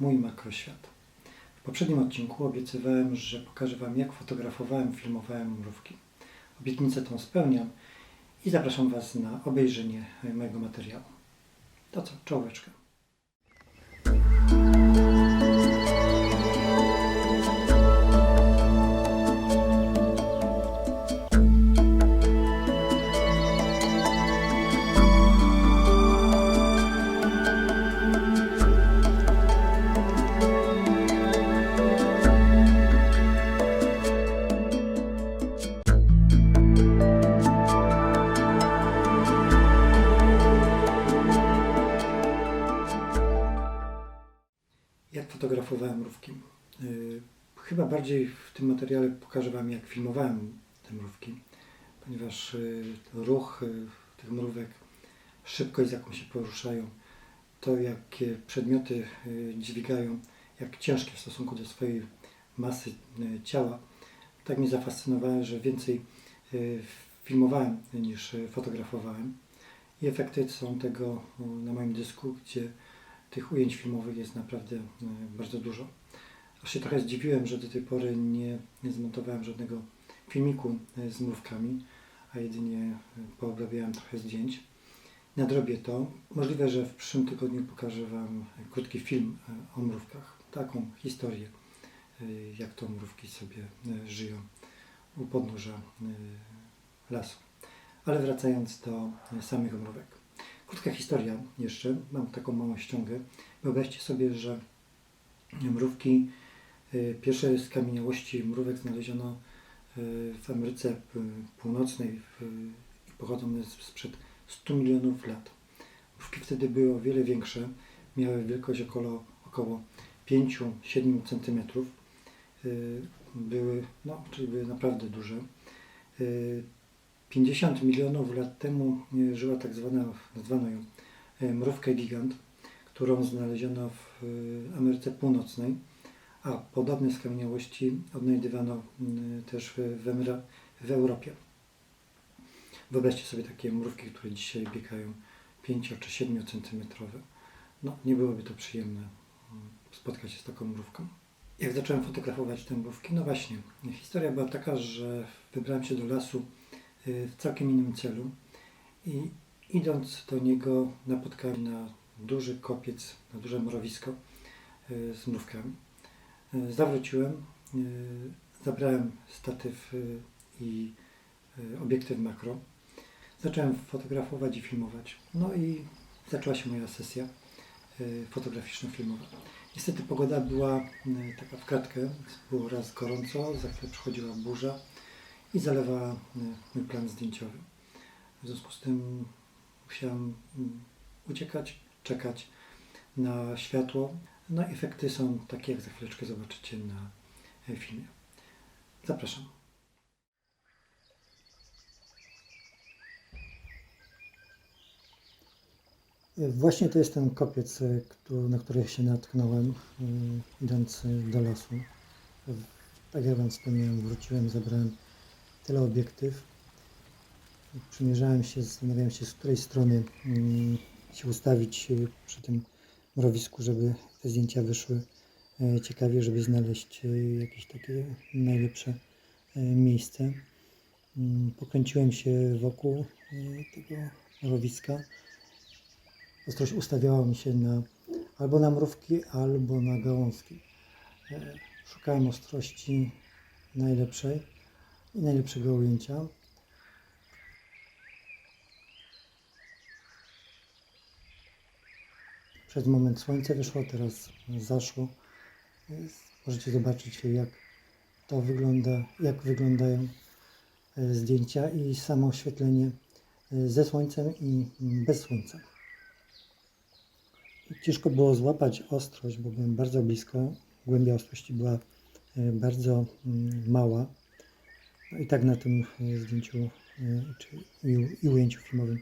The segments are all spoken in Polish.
Mój Makroświat. W poprzednim odcinku obiecywałem, że pokażę Wam, jak fotografowałem, filmowałem mrówki. Obietnicę tą spełniam i zapraszam Was na obejrzenie mojego materiału. To co, czołeczkę. Fotografowałem mrówki? Yy, Chyba bardziej w tym materiale pokażę Wam, jak filmowałem te mrówki, ponieważ yy, ruch yy, tych mrówek, szybkość, z jaką się poruszają, to jakie przedmioty dźwigają, jak ciężkie w stosunku do swojej masy ciała, tak mnie zafascynowało, że więcej filmowałem niż fotografowałem. I efekty są tego na moim dysku, gdzie tych ujęć filmowych jest naprawdę e, bardzo dużo. Aż się trochę zdziwiłem, że do tej pory nie, nie zmontowałem żadnego filmiku e, z mrówkami, a jedynie e, poobrabiałem trochę zdjęć. Nadrobię to. Możliwe, że w przyszłym tygodniu pokażę Wam krótki film o mrówkach. Taką historię, jak to mrówki sobie żyją u podnóża lasu. Ale wracając do samych mrówek. Krótka historia jeszcze, mam taką małą ściągę. Wyobraźcie sobie, że mrówki, y, pierwsze skamieniałości mrówek znaleziono y, w Ameryce Północnej i pochodzą sprzed 100 milionów lat. Mrówki wtedy były o wiele większe, miały wielkość około, około 5-7 cm. Były, no, czyli były naprawdę duże. Y, 50 milionów lat temu e, żyła tak zwana, nazwano ją e, mrówkę gigant, którą znaleziono w e, Ameryce Północnej, a podobne skamieniałości odnajdywano też w, Emira- w Europie. Wyobraźcie sobie takie mrówki, które dzisiaj biegają 5 czy 7 centymetrowe. No, nie byłoby to przyjemne spotkać się z taką mrówką. Jak zacząłem fotografować te mrówki? No właśnie, historia była taka, że wybrałem się do lasu w całkiem innym celu i idąc do niego napotkałem na duży kopiec, na duże mrowisko y, z mrówkami. Y, Zawróciłem, y, zabrałem statyw y, i y, obiektyw makro. Zacząłem fotografować i filmować. No i zaczęła się moja sesja y, fotograficzno-filmowa. Niestety pogoda była y, taka w kratkę, było raz gorąco, za chwilę przychodziła burza i zalewała y, mój plan zdjęciowy. W związku z tym musiałem mm, uciekać, czekać na światło. No efekty są takie, jak za chwileczkę zobaczycie na e, filmie. Zapraszam. Właśnie to jest ten kopiec, e, na który się natknąłem, e, idąc e, do lasu. Tak jak Wam wspomniałem, wróciłem, zabrałem teleobiektyw. Przymierzałem się, zastanawiałem się, z której strony mm, się ustawić e, przy tym mrowisku, żeby te zdjęcia wyszły e, ciekawie, żeby znaleźć e, jakieś takie najlepsze e, miejsce. Mm, Pokręciłem się wokół e, tego mrowiska. Ostrość ustawiała mi się na, albo na mrówki, albo na gałązki. Szukałem ostrości najlepszej i najlepszego ujęcia. Przez moment słońce wyszło, teraz zaszło. Możecie zobaczyć jak to wygląda, jak wyglądają e, zdjęcia i samo oświetlenie e, ze słońcem i bez słońca. Ciężko było złapać ostrość, bo byłem bardzo blisko. Głębia ostrości była e, bardzo mm, mała. No i tak na tym e, zdjęciu e, czy, i, ujęciu filmowym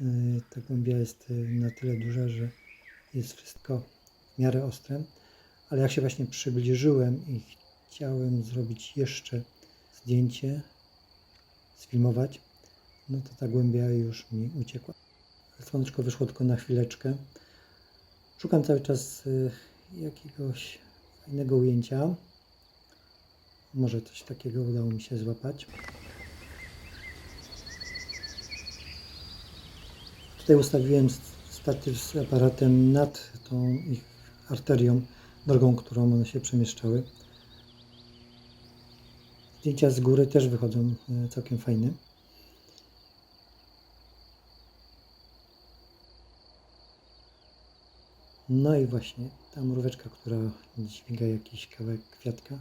e, ta głębia jest na tyle duża, że jest wszystko w miarę ostre. Ale jak się właśnie przybliżyłem i chciałem zrobić jeszcze zdjęcie, sfilmować, no to ta głębia już mi uciekła. Słoneczko wyszło tylko na chwileczkę. Szukam cały czas jakiegoś fajnego ujęcia. Może coś takiego udało mi się złapać. Tutaj ustawiłem statyw z aparatem nad tą ich arterią, drogą, którą one się przemieszczały. Zdjęcia z góry też wychodzą e, całkiem fajne. No i właśnie ta mróweczka, która dźwiga jakiś kawałek kwiatka.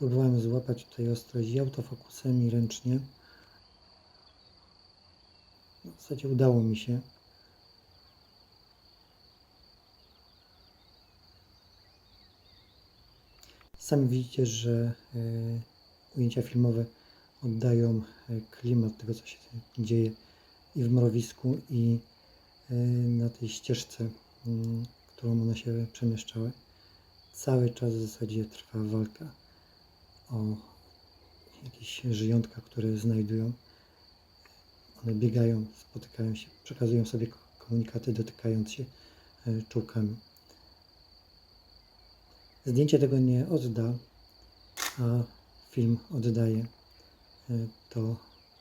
Próbowałem złapać tutaj ostrość i autofokusem i ręcznie. W zasadzie udało mi się. Sami widzicie, że e, ujęcia filmowe oddają e, klimat tego, co się dzieje i w mrowisku, i e, na tej ścieżce, mm, którą one się przemieszczały. Cały czas w zasadzie trwa walka o jakieś żyjątka, które znajdują. One biegają, spotykają się, przekazują sobie ko- komunikaty, dotykając się e, czułkami. Zdjęcie tego nie odda, a film oddaje e, to,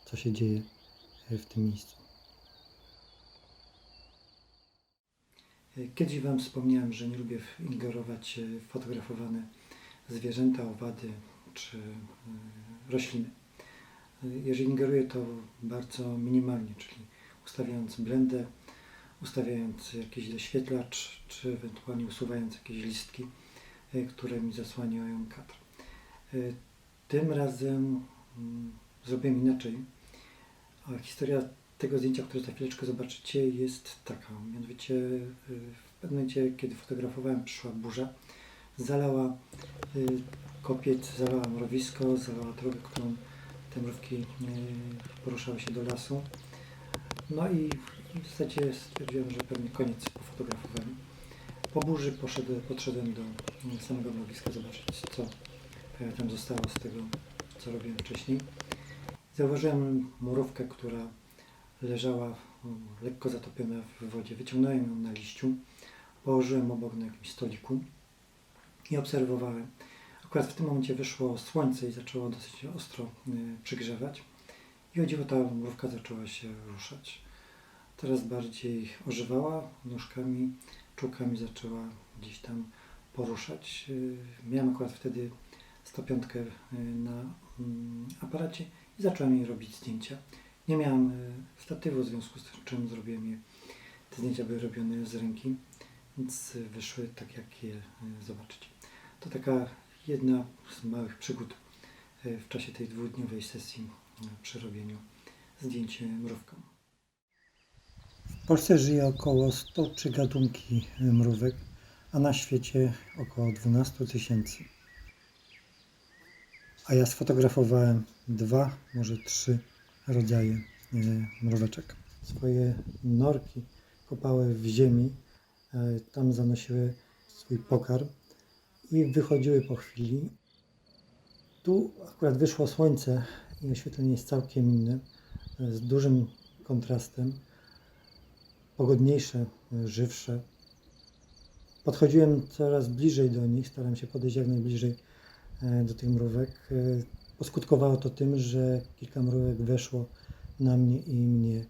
co się dzieje e, w tym miejscu. Kiedyś Wam wspomniałem, że nie lubię ingerować w fotografowane zwierzęta, owady czy e, rośliny. Jeżeli ingeruję, to bardzo minimalnie, czyli ustawiając blendę, ustawiając jakiś doświetlacz, czy ewentualnie usuwając jakieś listki, e, które mi zasłaniają kadr. E, Tym razem mm, zrobiłem inaczej. A historia tego zdjęcia, które za chwileczkę zobaczycie, jest taka. Mianowicie y, w pewnym momencie, kiedy fotografowałem, przyszła burza, zalała y, kopiec, zalała mrowisko, zalała drogę, którą te mrówki y, poruszały się do lasu. No i w zasadzie stwierdziłem, że pewnie koniec po fotografowaniu. Po burzy poszedłem, podszedłem do y, samego mrowiska zobaczyć, co tam zostało z tego, co robiłem wcześniej. Zauważyłem murówkę, która leżała lekko zatopiona w wodzie. Wyciągnąłem ją na liściu, położyłem obok na jakimś stoliku i obserwowałem. Akurat w tym momencie wyszło słońce i zaczęło dosyć ostro y, przygrzewać. I o dziwo ta mrówka zaczęła się ruszać. Teraz bardziej ożywała nóżkami, czułkami zaczęła gdzieś tam poruszać. Y, Miałem akurat wtedy 105 y, na mm, aparacie i zacząłem jej robić zdjęcia. Nie miałem statywu, w związku z czym zrobiłem je. Te zdjęcia były robione z ręki, więc wyszły tak, jak je zobaczycie. To taka jedna z małych przygód y, w czasie tej dwudniowej sesji przy robieniu zdjęć y, mrówką. W Polsce żyje około 103 gatunki y, mrówek, a na świecie około 12 tysięcy. A ja sfotografowałem dwa, może trzy rodzaje e, mróweczek. Swoje norki kopały w ziemi, e, tam zanosiły swój pokarm i wychodziły po chwili. Tu akurat wyszło słońce i oświetlenie jest całkiem inne, z dużym kontrastem, pogodniejsze, żywsze. Podchodziłem coraz bliżej do nich, staram się podejść jak najbliżej e, do tych mrówek. E, Poskutkowało to tym, że kilka mrówek weszło na mnie i mnie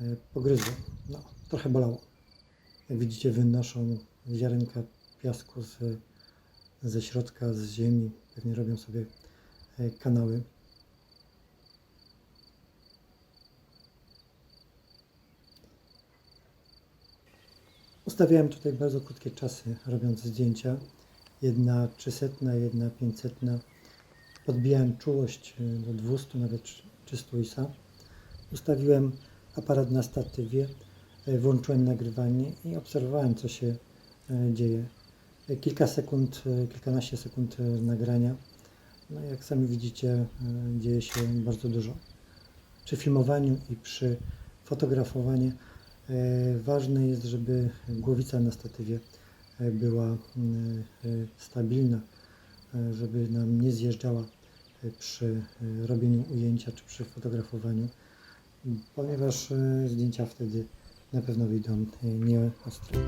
e, pogryzło. No, trochę bolało. Jak widzicie, wynoszą ziarenka piasku z, ze środka, z ziemi. Pewnie robią sobie e, kanały. Ustawiałem tutaj bardzo krótkie czasy, robiąc zdjęcia. Jedna 300, jedna 500. Podbijałem czułość y, do 200, nawet 300 ISA. Ustawiłem aparat na statywie, y, włączyłem nagrywanie i obserwowałem, co się dzieje. Kilka sekund, y, kilkanaście sekund y, nagrania. No, jak sami widzicie, y, dzieje się bardzo dużo. Przy filmowaniu i przy fotografowaniu e, ważne jest, żeby głowica na statywie e, była e, stabilna, e, żeby nam nie zjeżdżała e, przy e, robieniu ujęcia czy przy fotografowaniu, ponieważ e, zdjęcia wtedy na pewno wyjdą e, nieostre.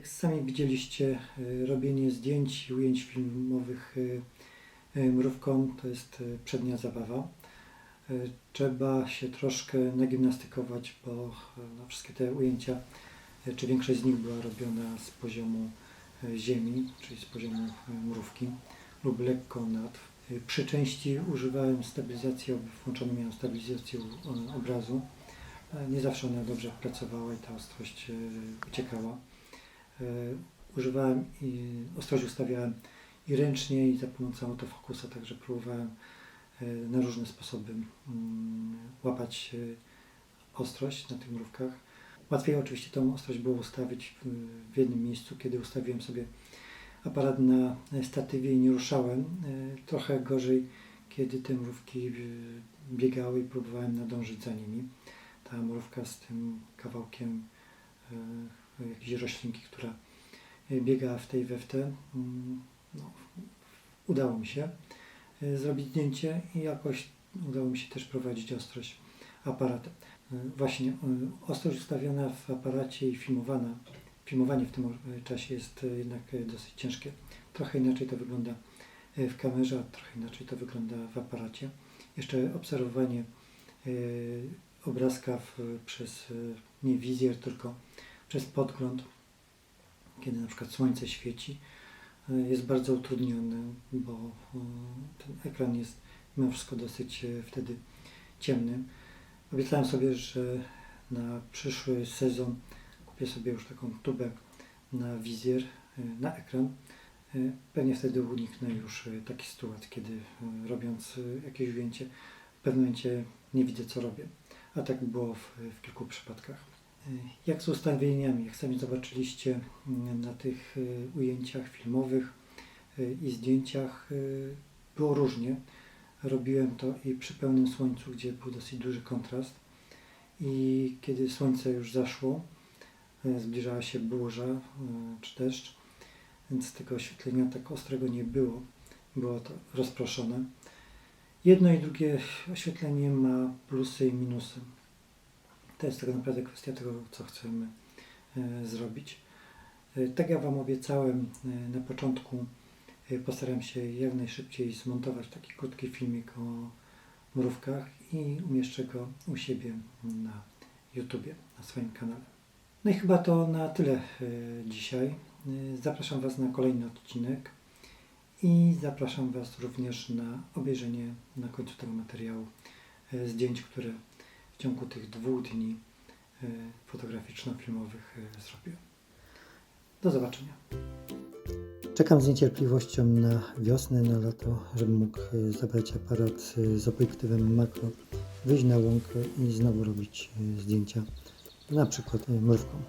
Jak sami widzieliście, y, robienie zdjęć i ujęć filmowych y, y, mrówką to jest przednia zabawa. Trzeba się troszkę nagimnastykować, bo no, wszystkie te ujęcia, czy większość z nich była robiona z poziomu ziemi, czyli z poziomu mrówki lub lekko nad. Przy części używałem stabilizacji, włączoną miałem stabilizację obrazu. E, Nie zawsze ona dobrze pracowała i ta ostrość e, uciekała. E, Używałem i ostrość ustawiałem i ręcznie i za pomocą autofokusa, także próbowałem e, na różne sposoby mm, łapać e, ostrość na tych mrówkach. Łatwiej oczywiście tą ostrość było ustawić w, jednym miejscu, kiedy ustawiłem sobie aparat na statywie i nie ruszałem. Trochę gorzej, kiedy te mrówki biegały i próbowałem nadążyć za nimi ta mrówka z tym kawałkiem jakiejś roślinki, która e, biegała w tej we w te. Mm, No, udało mi się e, zrobić zdjęcie i jakoś udało mi się też prowadzić ostrość aparatem. E, Właśnie e, ostrość ustawiona w aparacie i filmowana, filmowanie w tym e, czasie jest e, jednak e, dosyć ciężkie. Trochę inaczej to wygląda e, w kamerze, a trochę inaczej to wygląda w aparacie. Jeszcze obserwowanie e, obrazka w, przez e, nie wizjer, tylko przez podgląd, kiedy na przykład słońce świeci, e, jest bardzo utrudniony, bo e, ten ekran jest mimo wszystko dosyć e, wtedy ciemny. Obiecałem sobie, że na przyszły sezon kupię sobie już taką tubę na wizjer, na ekran. Pewnie wtedy uniknę już takich sytuacji, kiedy robiąc jakieś ujęcie, w pewnym momencie nie widzę co robię a tak było w, w kilku przypadkach. Jak z ustawieniami, jak sami zobaczyliście y, na tych y, ujęciach filmowych y, i zdjęciach, y, było różnie. Robiłem to i przy pełnym słońcu, gdzie był dosyć duży kontrast, i kiedy słońce już zaszło, zbliżała się burza czy deszcz, więc tego oświetlenia tak ostrego nie było. Było to rozproszone. Jedno i drugie oświetlenie ma plusy i minusy. To jest tak naprawdę kwestia tego, co chcemy e, zrobić. E, tak jak Wam obiecałem e, na początku, postaram się jak najszybciej zmontować taki krótki filmik o mrówkach i umieszczę go u siebie na YouTubie, na swoim kanale. No i chyba to na tyle dzisiaj. Zapraszam Was na kolejny odcinek. I zapraszam Was również na obejrzenie na końcu tego materiału zdjęć, które w ciągu tych dwóch dni e, fotograficzno-filmowych e, zrobiłem. Do zobaczenia. Czekam z niecierpliwością na wiosnę, na lato, żebym mógł e, zabrać aparat z obiektywem makro, wyjść na łąkę i znowu robić zdjęcia, na przykład mrówką.